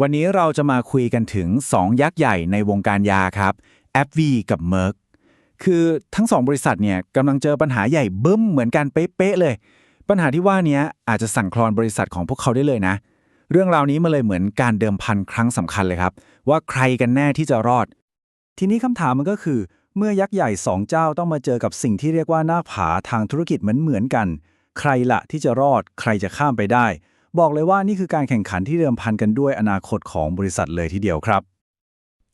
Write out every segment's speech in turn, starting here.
วันนี้เราจะมาคุยกันถึง 2 ยักษ์ใหญ่ในวงการยาครับ a b v กับ Merck คือทั้ง 2 บริษัทเนี่ยกำลังเจอปัญหาใหญ่บึ้มเหมือนกันเป๊ะเลย ปัญหาที่ว่านี้อาจจะสั่งคลอนบริษัทของพวกเขาได้เลยนะ เรื่องราวนี้มาเลยเหมือนการเดิมพันครั้งสำคัญเลยครับ ว่าใครกันแน่ที่จะรอด ทีนี้คำถามมันก็คือ เมื่อยักษ์ใหญ่สองเจ้าต้องมาเจอกับสิ่งที่เรียกว่าหน้าผาทางธุรกิจเหมือนเหมือนๆกัน ใครละที่จะรอด ใครจะข้ามไปได้ บอกเลยว่านี่คือการแข่งขันที่เดิมพันกันด้วยอนาคตของบริษัทเลยทีเดียวครับ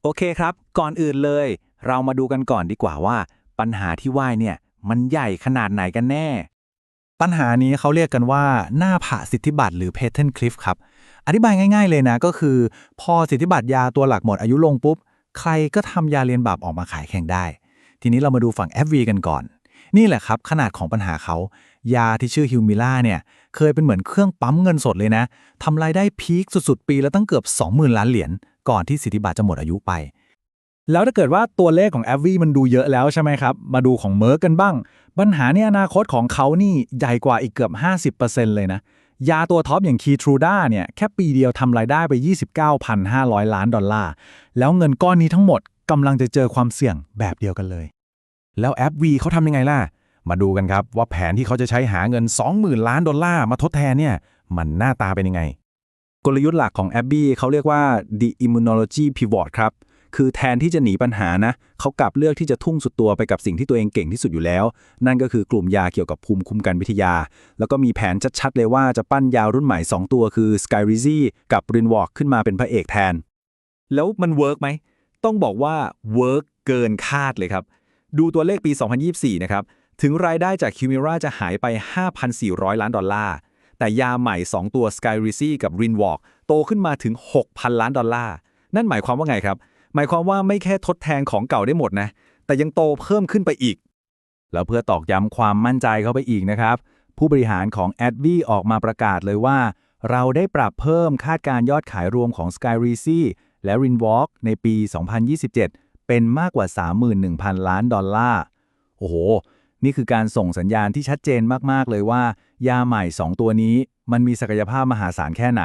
โอเคครับ ก่อนอื่นเลย เรามาดูกันก่อนดีกว่าว่า ปัญหาที่ว่ายเนี่ย มันใหญ่ขนาดไหนกันแน่ ปัญหานี้เขาเรียกกันว่า หน้าผาสิทธิบัตรหรือ patent cliff ครับ อธิบายง่าย ๆเลยนะ ก็คือ พอสิทธิบัตรยาตัวหลักหมดอายุลงปุ๊บ ใครก็ทำยาเรียนแบบออกมาขายแข่งได้ ทีนี้เรามาดูฝั่ง FV กันก่อน นี่แหละครับ ขนาดของปัญหาเขา ยาที่ชื่อฮิวมิล่าเนี่ย เคยเป็นเหมือนเครื่องปั๊มเงินสดเลยนะทำรายได้พีคสุดๆ ปีและตั้งเกือบ 20,000 ล้านเหรียญก่อนที่สิทธิบัตรจะหมดอายุไป แล้วถ้าเกิดว่าตัวเลขของ a v v มันดูเยอะแล้วใช่ไหมครับ มาดูของเมอร์กันบ้าง ปัญหาในอนาคตของเขานี่ใหญ่กว่าอีกเกือบ 50%เลยนะยาตัวท็อปอย่างคีทรูด้าเนี่ยแค่ปีเดียวทำรายได้ไป 29,500 ล้านดอลลาร์ แล้วเงินก้อนนี้ทั้งหมดกำลังจะเจอความเสี่ยงแบบเดียวกันเลย แล้วแอป V เขาทำยังไงล่ะ มาดูกันครับว่าแผนที่เขาจะใช้หาเงิน 20,000 ล้านดอลลาร์มาทดแทนเนี่ย มันหน้าตาเป็นยังไง กลยุทธ์หลักของ a b b y เขาเรียกว่า the immunology pivot ครับ คือแทนที่จะหนีปัญหานะ เขากลับเลือกที่จะทุ่งสุดตัวไปกับสิ่งที่ตัวเองเก่งที่สุดอยู่แล้ว นั่นก็คือกลุ่มยาเกี่ยวกับภูมิคุ้มกันวิทยา แล้วก็มีแผนชัดๆเลยว่าจะปั้นยารุ่นใหม่ 2 ตัวคือ Skyrizi กับ Rinvoq ขึ้นมาเป็นพระเอกแทน แล้วมันเวิร์กไหมต้องบอกว่าเวิร์กเกินคาดเลยครับ ดูตัวเลขปี 2024 นะครับ ถึงรายได้จาก Humira จะหายไป 5,400 ล้านดอลลาร์ แต่ยาใหม่ 2 ตัว Skyrizi กับ Rinvoq โตขึ้นมาถึง 6,000 ล้านดอลลาร์ นั่นหมายความว่าไงครับ หมายความว่าไม่แค่ทดแทนของเก่าได้หมดนะ แต่ยังโตเพิ่มขึ้นไปอีก แล้วเพื่อตอกย้ำความมั่นใจเข้าไปอีกนะครับ ผู้บริหารของ a d v ออกมาประกาศเลยว่า เราได้ปรับเพิ่มคาดการยอดขายรวมของ Skyrizi และ Rinvoq ในปี 2027 เป็นมากกว่า 31,000 ล้านดอลลาร์ โอ้โห นี่คือการส่งสัญญาณที่ชัดเจนมาก ๆ เลยว่า ยาใหม่ 2 ตัวนี้มันมีศักยภาพมหาศาลแค่ไหน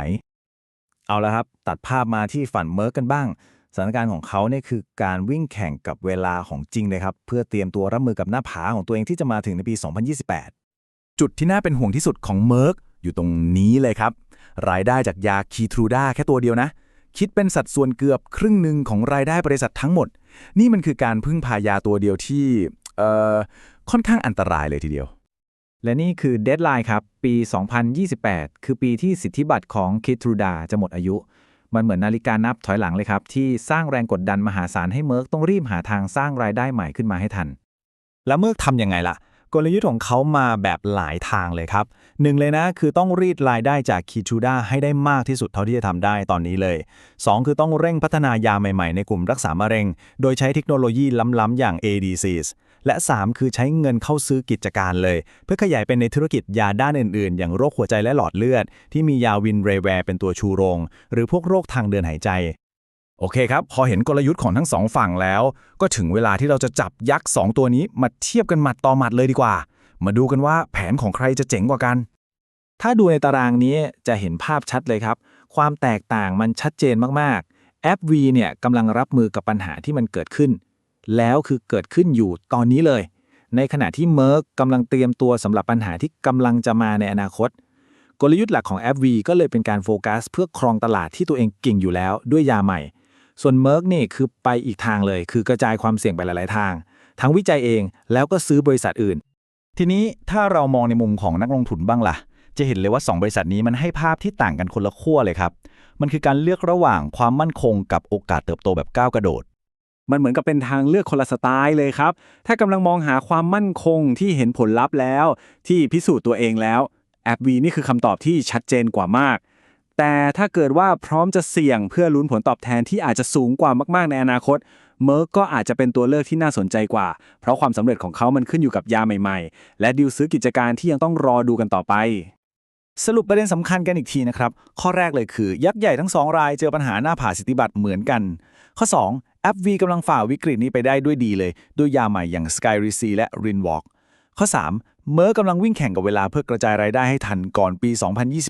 เอาละครับ ตัดภาพมาที่ฝันเมิร์กกันบ้าง สถานการณ์ของเขาเนี่ยคือการวิ่งแข่งกับเวลาของจริงเลยครับ เพื่อเตรียมตัวรับมือกับหน้าผาของตัวเองที่จะมาถึงในปี 2028 จุดที่น่าเป็นห่วงที่สุดของเมิร์กอยู่ตรงนี้เลยครับ รายได้จากยาคีทรูด้าแค่ตัวเดียวนะ คิดเป็นสัดส่วนเกือบครึ่งหนึ่งของรายได้บริษัททั้งหมด นี่มันคือการพึ่งพายาตัวเดียวที่เอ่อค่อนข้างอันตรายเลยทีเดียว และนี่คือเด d ไลน์ครับ ปี 2028 คือปีที่สิทธิบัตรของคิทรูดาจะหมดอายุ มันเหมือนนาฬิกานับถอยหลังเลยครับ ที่สร้างแรงกดดันมหาศาลให้เมิร์กต้องรีบหาทางสร้างรายได้ใหม่ขึ้นมาให้ทัน แล้วเมิร์กทำยังไงล่ะ กลยุทธ์ของเขามาแบบหลายทางเลยครับหนึ่งเลยนะคือต้องรีดรายได้จากคีทูด้าให้ได้มากที่สุดเท่าที่จะทำได้ตอนนี้เลย 2 คือต้องเร่งพัฒนายาใหม่ๆ ในกลุ่มรักษามะเร็ง โดยใช้เทคโนโลยีล้ำๆอย่าง ADCs และ 3 คือใช้เงินเข้าซื้อกิจการเลย เพื่อขยายเป็นในธุรกิจยาด้านอื่นๆ อย่างโรคหัวใจและหลอดเลือด ที่มียาวินเรแวร์เป็นตัวชูโรง หรือพวกโรคทางเดินหายใจ โอเคครับ พอเห็นกลยุทธ์ของทั้งสองฝั่งแล้ว ก็ถึงเวลาที่เราจะจับยักษ์ 2 ตัวนี้มาเทียบกันหมัดต่อหมัดเลยดีกว่า มาดูกันว่าแผนของใครจะเจ๋งกว่ากัน ถ้าดูในตารางนี้จะเห็นภาพชัดเลยครับ ความแตกต่างมันชัดเจนมากๆแอป V เนี่ยกำลังรับมือกับปัญหาที่มันเกิดขึ้น แล้วคือเกิดขึ้นอยู่ตอนนี้เลย ในขณะที่เมิร์กกำลังเตรียมตัวสำหรับปัญหาที่กำลังจะมาในอนาคตกลยุทธ์หลักของแอป V ก็เลยเป็นการโฟกัสเพื่อครองตลาดที่ตัวเองเก่งอยู่แล้วด้วยยาใหม่ ส่วนเมิร์กนี่คือไปอีกทางเลย คือกระจายความเสี่ยงไปหลาย ๆ ทาง ทั้งวิจัยเองแล้วก็ซื้อบริษัทอื่น ทีนี้ถ้าเรามองในมุมของนักลงทุนบ้างล่ะ จะเห็นเลยว่า 2 บริษัทนี้มันให้ภาพที่ต่างกันคนละขั้วเลยครับ มันคือการเลือกระหว่างความมั่นคงกับโอกาสเติบโตแบบก้าวกระโดดมันเหมือนกับเป็นทางเลือกคนละสไตล์เลยครับ ถ้ากำลังมองหาความมั่นคงที่เห็นผลลัพธ์แล้ว ที่พิสูจน์ตัวเองแล้วแอป V นี่คือคำตอบที่ชัดเจนกว่ามาก แต่ถ้าเกิดว่าพร้อมจะเสี่ยงเพื่อลุ้นผลตอบแทนที่อาจจะสูงกว่ามากๆในอนาคตเมอร์กก็อาจจะเป็นตัวเลือกที่น่าสนใจกว่า เพราะความสำเร็จของเขามันขึ้นอยู่กับยาใหม่ๆ และดีลซื้อกิจการที่ยังต้องรอดูกันต่อไป สรุปประเด็นสำคัญกันอีกทีนะครับ ข้อแรกเลยคือ ยักษ์ใหญ่ทั้งสองรายเจอปัญหาหน้าผาสิทธิบัตรเหมือนกัน ข้อ 2 แอป V กำลังฝ่าวิกฤตนี้ไปได้ด้วยดีเลย ด้วยยาใหม่อย่าง Skyrizi และ Rinvoq ข้อ 3 เมอร์กำลังวิ่งแข่งกับเวลาเพื่อกระจายรายได้ให้ทันก่อนปี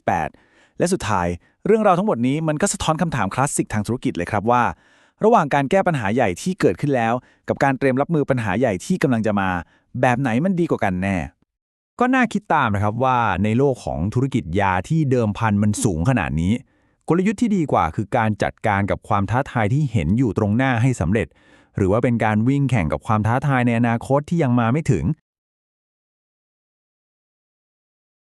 2028 และสุดท้าย เรื่องราวทั้งหมดนี้มันก็สะท้อนคำถามคลาสสิกทางธุรกิจเลยครับว่า ระหว่างการแก้ปัญหาใหญ่ที่เกิดขึ้นแล้ว กับการเตรียมรับมือปัญหาใหญ่ที่กำลังจะมา แบบไหนมันดีกว่ากันแน่ ก็น่าคิดตามนะครับว่าในโลกของธุรกิจยาที่เดิมพันมันสูงขนาดนี้ กลยุทธ์ที่ดีกว่าคือการจัดการกับความท้าทายที่เห็นอยู่ตรงหน้าให้สำเร็จ หรือว่าเป็นการวิ่งแข่งกับความท้าทายในอนาคตที่ยังมาไม่ถึง